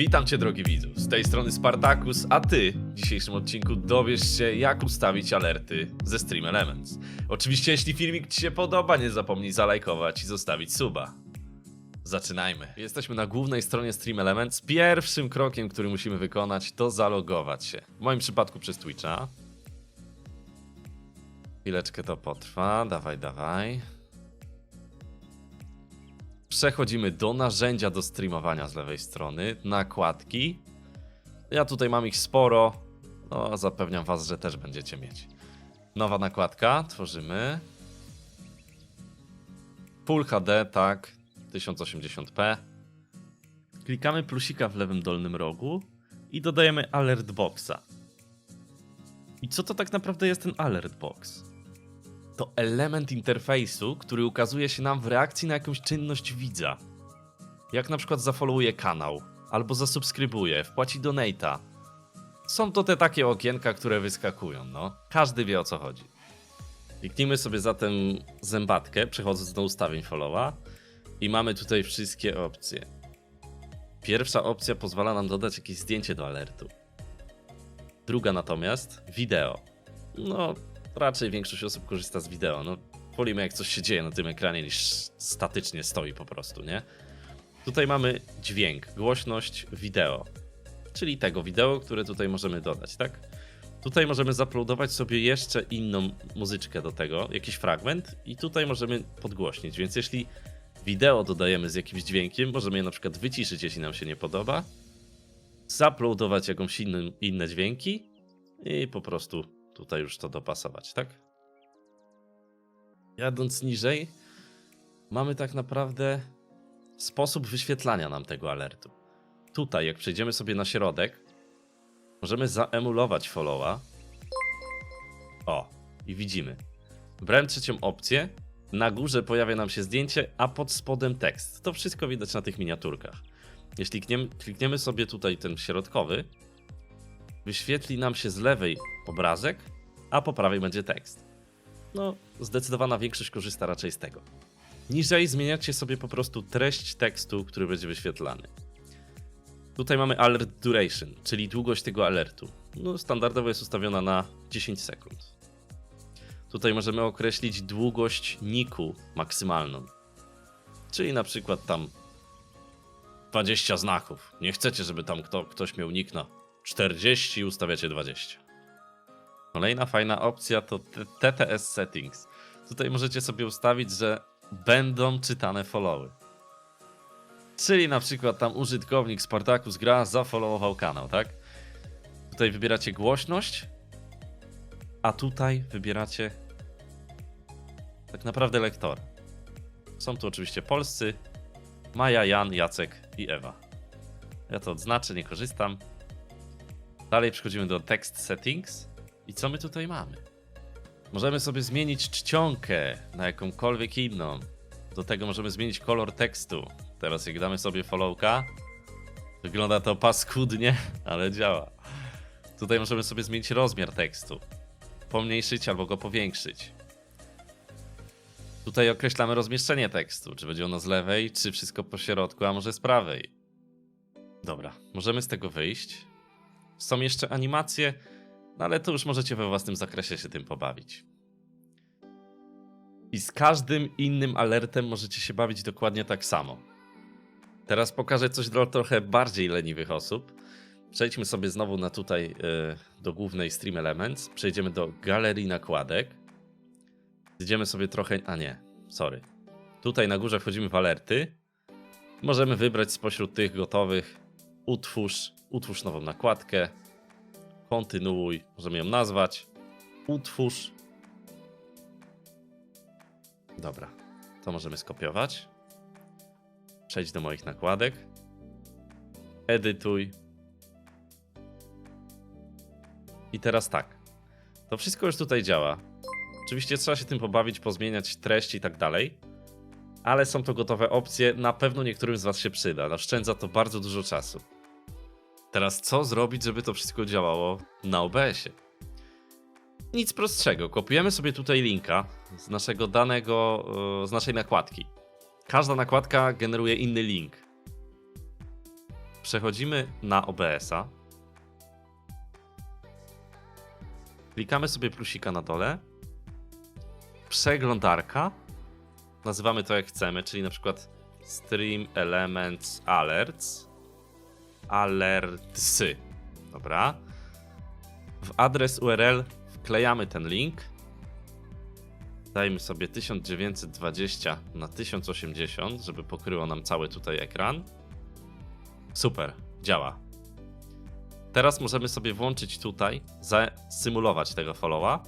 Witam Cię, drogi widzu. Z tej strony Spartacus, a Ty w dzisiejszym odcinku dowiesz się, jak ustawić alerty ze Stream Elements. Oczywiście, jeśli filmik Ci się podoba, nie zapomnij zalajkować i zostawić suba. Zaczynajmy. Jesteśmy na głównej stronie Stream Elements. Pierwszym krokiem, który musimy wykonać, to zalogować się. W moim przypadku przez Twitcha. Chwileczkę to potrwa. Dawaj, dawaj. Przechodzimy do narzędzia do streamowania z lewej strony, nakładki. Ja tutaj mam ich sporo, no zapewniam was, że też będziecie mieć. Nowa nakładka, tworzymy. Full HD, tak, 1080p. Klikamy plusika w lewym dolnym rogu i dodajemy alert boxa. I co to tak naprawdę jest ten alert box? To element interfejsu, który ukazuje się nam w reakcji na jakąś czynność widza. Jak na przykład zafollowuje kanał, albo zasubskrybuje, wpłaci donata. Są to te takie okienka, które wyskakują, no. Każdy wie o co chodzi. Kliknijmy sobie zatem zębatkę, przechodząc do ustawień followa i mamy tutaj wszystkie opcje. Pierwsza opcja pozwala nam dodać jakieś zdjęcie do alertu. Druga natomiast wideo. No, raczej większość osób korzysta z wideo. No, wolimy jak coś się dzieje na tym ekranie niż statycznie stoi po prostu, nie? Tutaj mamy dźwięk, głośność wideo, czyli tego wideo, które tutaj możemy dodać, tak? Tutaj możemy zaploadować sobie jeszcze inną muzyczkę do tego, jakiś fragment i tutaj możemy podgłośnić, więc jeśli wideo dodajemy z jakimś dźwiękiem, możemy je na przykład wyciszyć, jeśli nam się nie podoba, zaploadować jakąś inny, inne dźwięki i po prostu tutaj już to dopasować, tak? Jadąc niżej, mamy tak naprawdę sposób wyświetlania nam tego alertu. Tutaj, jak przejdziemy sobie na środek, możemy zaemulować followa. O, i widzimy. Wybrałem trzecią opcję. Na górze pojawia nam się zdjęcie, a pod spodem tekst. To wszystko widać na tych miniaturkach. Jeśli klikniemy sobie tutaj ten środkowy, wyświetli nam się z lewej obrazek, a po prawej będzie tekst. No, zdecydowana większość korzysta raczej z tego. Niżej zmieniacie sobie po prostu treść tekstu, który będzie wyświetlany. Tutaj mamy alert duration, czyli długość tego alertu. No, standardowo jest ustawiona na 10 sekund. Tutaj możemy określić długość niku maksymalną. Czyli na przykład tam 20 znaków. Nie chcecie, żeby tam kto, ktoś miał nick na 40 i ustawiacie 20. Kolejna fajna opcja to TTS Settings. Tutaj możecie sobie ustawić, że będą czytane followy. Czyli na przykład tam użytkownik Spartacus gra zafollowował kanał, tak? Tutaj wybieracie głośność, a tutaj wybieracie tak naprawdę lektor. Są tu oczywiście polscy, Maja, Jan, Jacek i Ewa. Ja to odznaczę, nie korzystam. Dalej przechodzimy do Text Settings. I co my tutaj mamy? Możemy sobie zmienić czcionkę na jakąkolwiek inną. Do tego możemy zmienić kolor tekstu. Teraz jak damy sobie followka, wygląda to paskudnie, ale działa. Tutaj możemy sobie zmienić rozmiar tekstu. Pomniejszyć albo go powiększyć. Tutaj określamy rozmieszczenie tekstu, czy będzie ono z lewej, czy wszystko po środku, a może z prawej. Dobra, możemy z tego wyjść. Są jeszcze animacje, no ale to już możecie we własnym zakresie się tym pobawić. I z każdym innym alertem możecie się bawić dokładnie tak samo. Teraz pokażę coś dla trochę bardziej leniwych osób. Przejdźmy sobie znowu na tutaj yy, do głównej Stream Elements. Przejdziemy do galerii nakładek. Zjedziemy sobie trochę. A nie, sorry. Tutaj na górze wchodzimy w alerty. Możemy wybrać spośród tych gotowych. Utwórz, utwórz nową nakładkę kontynuuj, możemy ją nazwać, utwórz. Dobra, to możemy skopiować. Przejdź do moich nakładek. Edytuj. I teraz tak. To wszystko już tutaj działa. Oczywiście trzeba się tym pobawić, pozmieniać treść i tak dalej. Ale są to gotowe opcje, na pewno niektórym z Was się przyda. Oszczędza to bardzo dużo czasu. Teraz co zrobić, żeby to wszystko działało na OBS-ie? Nic prostszego. Kopiujemy sobie tutaj linka z naszego danego, e, z naszej nakładki. Każda nakładka generuje inny link. Przechodzimy na OBS-a. Klikamy sobie plusika na dole. Przeglądarka. Nazywamy to jak chcemy, czyli na przykład Stream Elements Alerts. Alertsy. Dobra. W adres URL wklejamy ten link. Dajmy sobie 1920 na 1080, żeby pokryło nam cały tutaj ekran. Super, działa. Teraz możemy sobie włączyć tutaj, zasymulować tego followa.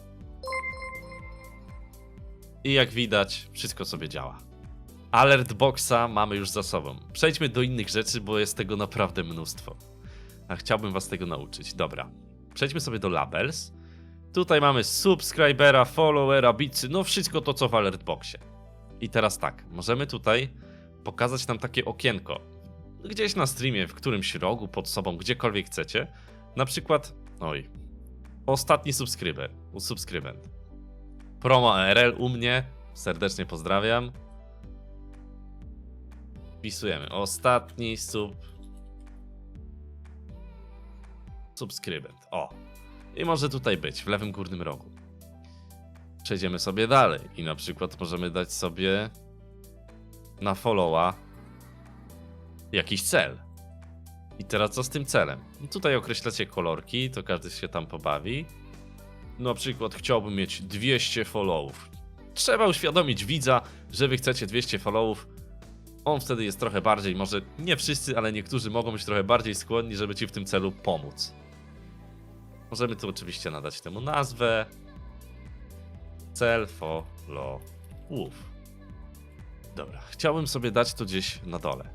I jak widać, wszystko sobie działa. Alert boxa mamy już za sobą. Przejdźmy do innych rzeczy, bo jest tego naprawdę mnóstwo. A chciałbym was tego nauczyć. Dobra. Przejdźmy sobie do labels. Tutaj mamy subskrybera, followera, bicy, no wszystko to co w alertboxie. I teraz tak, możemy tutaj pokazać nam takie okienko. Gdzieś na streamie, w którymś rogu, pod sobą, gdziekolwiek chcecie. Na przykład, oj, ostatni subskryber, subskrybent. Promo ARL u mnie, serdecznie pozdrawiam. Wpisujemy ostatni sub... Subskrybent, o. I może tutaj być, w lewym górnym rogu. Przejdziemy sobie dalej i na przykład możemy dać sobie na followa jakiś cel. I teraz co z tym celem? No tutaj określacie kolorki, to każdy się tam pobawi. Na przykład chciałbym mieć 200 followów. Trzeba uświadomić widza, że wy chcecie 200 followów. On wtedy jest trochę bardziej, może nie wszyscy, ale niektórzy mogą być trochę bardziej skłonni, żeby ci w tym celu pomóc. Możemy tu oczywiście nadać temu nazwę. Cel followów. Dobra, chciałbym sobie dać to gdzieś na dole.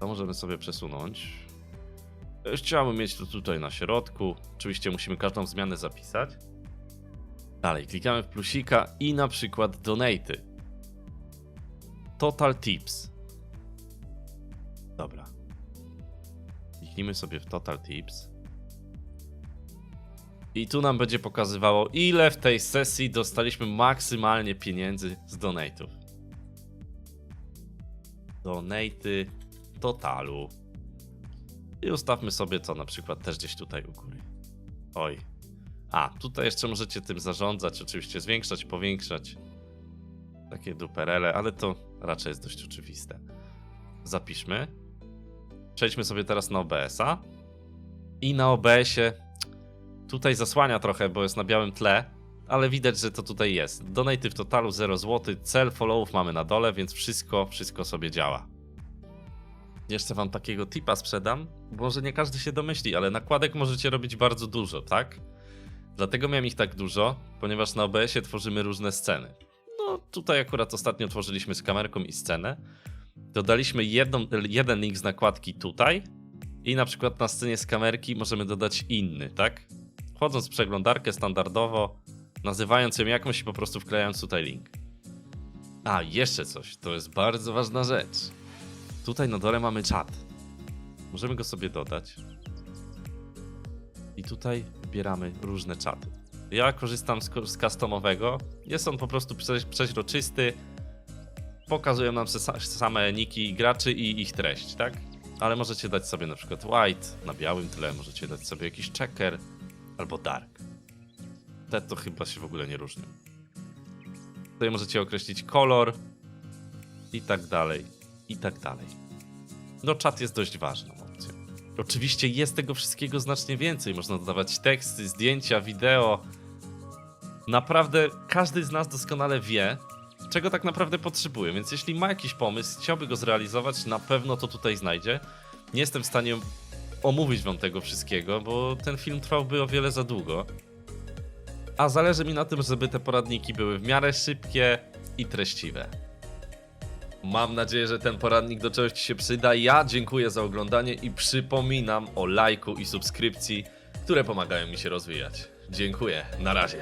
To możemy sobie przesunąć. Chciałbym mieć to tutaj na środku. Oczywiście musimy każdą zmianę zapisać. Dalej, klikamy w plusika i na przykład donaty. Total tips. Dobra. Kliknijmy sobie w total tips. I tu nam będzie pokazywało, ile w tej sesji dostaliśmy maksymalnie pieniędzy z donate'ów. Donaty totalu. I ustawmy sobie to na przykład też gdzieś tutaj u góry. Oj. A, tutaj jeszcze możecie tym zarządzać, oczywiście zwiększać, powiększać. Takie duperele, ale to raczej jest dość oczywiste. Zapiszmy. Przejdźmy sobie teraz na OBS-a. I na OBS-ie tutaj zasłania trochę, bo jest na białym tle, ale widać, że to tutaj jest. Donaty w totalu 0 zł, cel followów mamy na dole, więc wszystko, wszystko sobie działa. Jeszcze wam takiego tipa sprzedam, może nie każdy się domyśli, ale nakładek możecie robić bardzo dużo, tak? Dlatego miałem ich tak dużo, ponieważ na OBS-ie tworzymy różne sceny. Tutaj akurat ostatnio tworzyliśmy z kamerką i scenę. Dodaliśmy jedną, jeden link z nakładki tutaj i na przykład na scenie z kamerki możemy dodać inny, tak? Wchodząc w przeglądarkę standardowo, nazywając ją jakąś i po prostu wklejając tutaj link. A, jeszcze coś, to jest bardzo ważna rzecz. Tutaj na dole mamy czat. Możemy go sobie dodać. I tutaj wybieramy różne czaty. Ja korzystam z, z customowego. Jest on po prostu prze, przeźroczysty. Pokazują nam same niki graczy i ich treść, tak? Ale możecie dać sobie na przykład white na białym tle, możecie dać sobie jakiś checker albo dark. Te to chyba się w ogóle nie różnią. Tutaj możecie określić kolor i tak dalej, i tak dalej. No czat jest dość opcją. Oczywiście jest tego wszystkiego znacznie więcej. Można dodawać teksty, zdjęcia, wideo. Naprawdę każdy z nas doskonale wie, czego tak naprawdę potrzebuje, więc jeśli ma jakiś pomysł, chciałby go zrealizować, na pewno to tutaj znajdzie. Nie jestem w stanie omówić wam tego wszystkiego, bo ten film trwałby o wiele za długo. A zależy mi na tym, żeby te poradniki były w miarę szybkie i treściwe. Mam nadzieję, że ten poradnik do czegoś Ci się przyda. Ja dziękuję za oglądanie i przypominam o lajku i subskrypcji, które pomagają mi się rozwijać. Dziękuję, na razie.